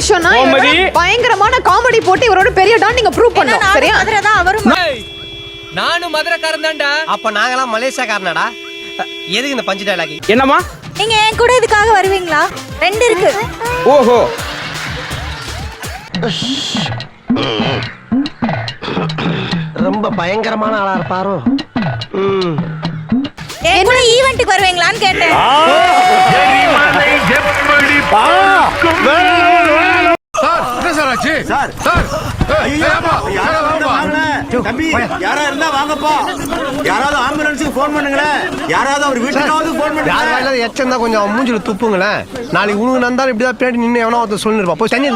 விஷயம்னா பயங்கரமான காமெடி போட்டு இவரோட பெரிய டான் நீங்க ப்ரூவ் பண்ணணும் சரியா? மதுரை தான் அவரும் நானும் மதுரைக்காரன் தான்டா. அப்ப நாங்கெல்லாம் மலேசியாக்காரனடா? எதுக்கு இந்த பஞ்சு டைலாக் என்னம்மா? நீங்க என் கூட இதுக்காக வருவீங்களா? ரெண்டு இருக்கு. ஓஹோ. ரொம்ப பயங்கரமான ஆளா இருப்பாரோ? ம். என் கூட ஈவெண்ட்டுக்கு வருவீங்களான்னு கேட்டேன். தம்பி யாரா இருந்தா வாங்கப்பா. யாராவது ஆம்புலன்ஸுக்கு போன் பண்ணுங்களேன் யாராவது அவர் வீட்டுக்காவது போன் யார் பண்ணுங்க வாயில எச்சம் தான் கொஞ்சம் மூஞ்சில துப்புங்களேன். நாளைக்கு உனக்கு நந்தாலும் இப்படிதான் பின்னாடி நின்று எவனோ ஒருத்தர் சொல்லிருப்பா. போய் தண்ணி.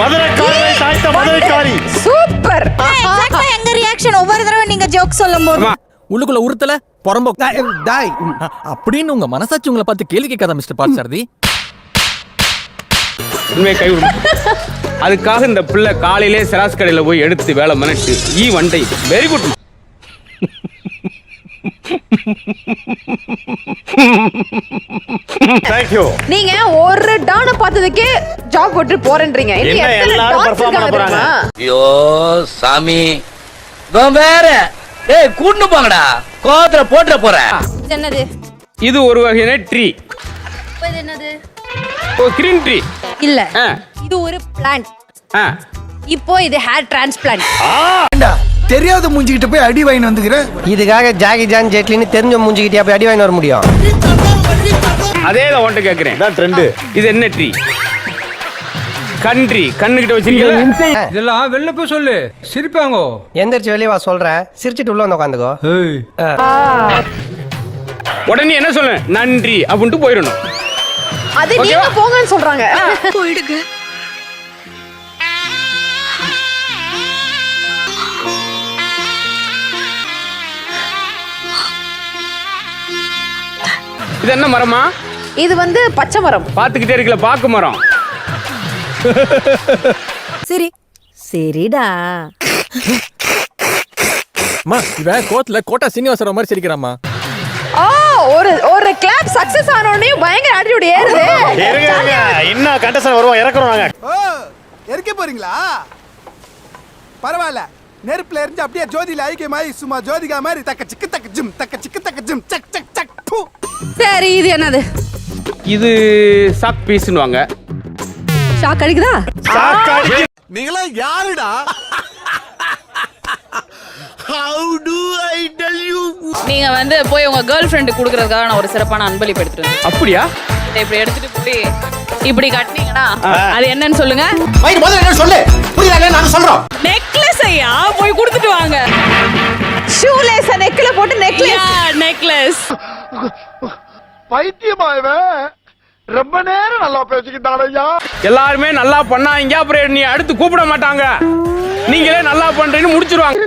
மதுரைக்காரி தாய்த்த மதுரைக்காரி. சூப்பர். எக்ஸாக்ட்டா எங்க ரியாக்ஷன் ஒவ்வொரு தடவை நீங்க ஜோக் சொல்லும் போது உள்ளுக்குள்ள உறுத்தல புறம்போ. டாய், அப்படின்னு உங்க மனசாட்சி உங்களை பார்த்து கேள்வி கேட்காத மிஸ்டர் பார்த்தசாரதி உண்மையை கை விடு அதுக்காக இந்த பிள்ளை காலையிலே செராஸ் கடையில போய் எடுத்து வேலை மனட்டு ஈ வண்டை. வெரி குட் நீங்க ஒரு டான பார்த்ததுக்கே ஜாப் போட்டு போறேன்றீங்க. இன்னும் என்ன எத்தனை எல்லாரும் டான்ஸ் perform பண்ண போறாங்க? ஐயோ சாமி. வேற. ஏய் கூட்டு போங்கடா. கோவத்துல போட்டுற போறேன். என்னது? இது ஒரு வகையான ட்ரீ இது என்னது? ஓ கிரீன் ட்ரீ இல்ல. ஆ. இது ஒரு பிளான்ட் ஆ. இப்போ இது ஹேர் டிரான்ஸ்பிளான்ட் தெரியாத மூஞ்சிக்கிட்ட போய் அடி வாங்கி வந்துக்கிற? இதுக்காக ஜாகி ஜான் ஜெட்லின்னு தெரிஞ்ச மூஞ்சிக்கிட்டே போய் அடி வாங்கி வர முடியும்? அதே தான் உன்ட்ட கேட்கிறேன் இதான் ட்ரெண்டு இது என்ன ட்ரீ கன்றி கண்ணுகிட்ட வச்சிருக்கீங்க இதெல்லாம் வெளில போய் சொல்லு. சிரிப்பாங்கோ. எந்திரிச்சு வெளியே வா சொல்றேன் சிரிச்சிட்டு உள்ள வந்து உட்காந்துக்கோ உடனே என்ன சொல்ல நன்றி. அப்படின்ட்டு போயிடணும். அது நீங்க? போங்கன்னு சொல்றாங்க. இது என்ன மரமா? இது வந்து பச்சை மரம். பாத்துக்கிட்டே இருக்கல பாக்கு மரம். சரி. சரிடா. இவன் கோத்துல கோட்டா சீனிவாசராவ் மாதிரி சிரிக்கிறாம்மா ஓ ஒரு ஒரு கிளாப் சக்சஸ் ஆன உடனே பயங்கர ஆட்டிடியூட் ஏறுது. இன்னும் கண்டஸ்டன் வருவோம் இறக்குறோம் நாங்க. ஓ எரிக்க போறீங்களா? பரவாயில்ல. நெருப்புல எரிஞ்சு அப்படியே ஜோதியில ஐக்கியமாயி சும்மா ஜோதிகா மாதிரி தக்க சிக்கு தக்க ஜிம் தக்க சிக்கு தக்க ஜிம் சக் சக் சக் பூ. சரி இது என்னது? இது சாக் பீஸ்னுவாங்க ஷாக் அடிக்குதா? நீங்களா யாருடா? நீங்க வந்து போய் உங்க கேர்ள் ஃப்ரெண்டு குடுக்கறதுக்காக நான் ஒரு சிறப்பான அன்பளிப்பு எடுத்துட்டு வந்தேன். அப்படியா? இதை இப்படி எடுத்துட்டு போய் இப்படி கட்டினீங்கன்னா அது என்னன்னு சொல்லுங்க. மைண்ட் முதல்ல என்ன சொல்லு. புரியல நாங்க சொல்றோம். நெக்லஸ் ஐயா போய் கொடுத்துட்டு வாங்க. ஷூ லேஸ் நெக்ல போட்டு நெக்லஸ் நெக்லஸ் பைத்தியமா இவன்? ரொம்ப நேரம் நல்லா பேசிக்கிட்டான் ஐயா. எல்லாருமே நல்லா பண்ணாங்க அப்புறம் நீ அடுத்து கூப்பிட மாட்டாங்க. நீங்களே நல்லா பண்றீன்னு முடிச்சிருவாங்க.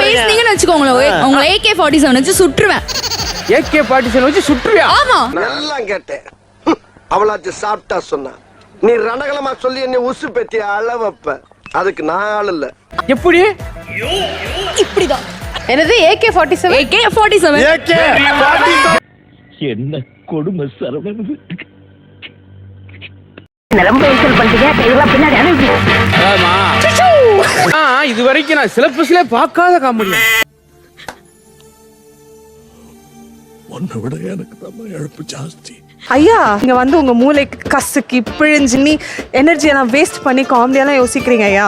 பேசுனீங்கன்னு வச்சுக்கோங்களேன் உங்களை ஏகே ஃபார்ட்டி செவன் வச்சு சுற்றுவேன். ஏகே பார்ட்டிஷன் வச்சு சுற்றுவியா? ஆமா. நல்லா கேட்டேன். அவளாச்சு சாப்பிட்டா சொன்னா. நீ ரணகலமா சொல்லி என்னை உசு பெத்தி அளவப்ப அதுக்கு இல்ல. எப்படி? இப்படிதான். என்னது AK forty seven AK forty seven ஆமா. ஆ, இது வரைக்கும் நான் சிலபஸ்ல பார்க்காத காமெடி ஐயா இங்க வந்து உங்க மூளைக்கு கசுக்கி பிழிஞ்சு நீ எனர்ஜியெல்லாம் வேஸ்ட் பண்ணி காமெடியெல்லாம் யோசிக்கிறீங்க ஐயா.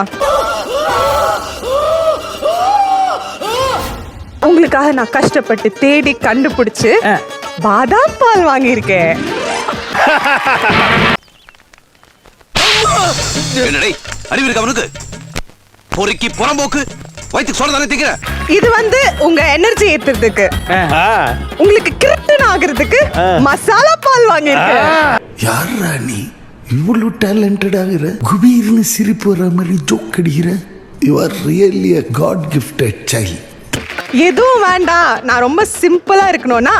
உங்களுக்காக நான் கஷ்டப்பட்டு தேடி கண்டுபிடிச்சு பாதாம் பால் வாங்கியிருக்கேன். என்னடே அறிவு இருக்கு அவனுக்கு? பொறுக்கி புறம்போக்கு. வயிற்றுக்கு சொல்ல தானே திக்கிற? இது வந்து உங்க எனர்ஜி ஏத்துறதுக்கு. உங்களுக்கு கிரிப்டன் ஆகுறதுக்கு மசாலா பால் வாங்கியிருக்கேன். யாரா நீ? இவ்வளவு டேலண்டட் ஆகிற? குபீர்னு சிரிப்பு வர மாதிரி ஜோக் அடிக்கிற? You are really a god gifted child எதுவும் வேண்டாம். நான் ரொம்ப சிம்பிளா இருக்கணும்னா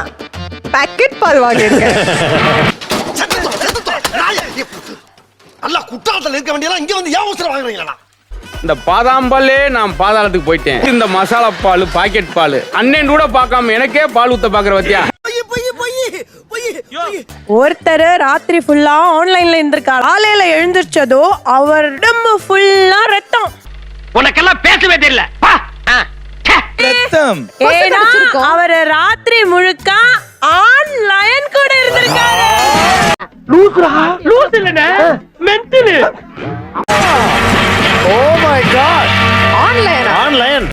பாக்கெட் பால் வாங்கியிருக்கேன். நல்லா குற்றாலத்தில் இருக்க வேண்டியதான் இங்கே வந்து ஏன் அவசரம் வாங்குறீங்களா இந்த பாதாம் பாதாம்பாலே நான் பாதாளத்துக்கு போயிட்டேன். இந்த மசாலா பால் பாக்கெட் பால். அண்ணன் கூட பார்க்காம எனக்கே பால் ஊத்த பாக்குற பத்தியா? ஒருத்தர் ராத்திரி ஃபுல்லா ஆன்லைன்ல இருந்திருக்காரு காலையில எழுந்திருச்சதோ அவர் உடம்பு ஃபுல்லா ரத்தம். உனக்கெல்லாம் பேசவே தெரியல. ரத்தம். அவர் ராத்திரி முழுக்க ஆன்லைன் கூட இருந்திருக்காரு. லூசுரா? லூஸ் இல்லனே mental oh my god online online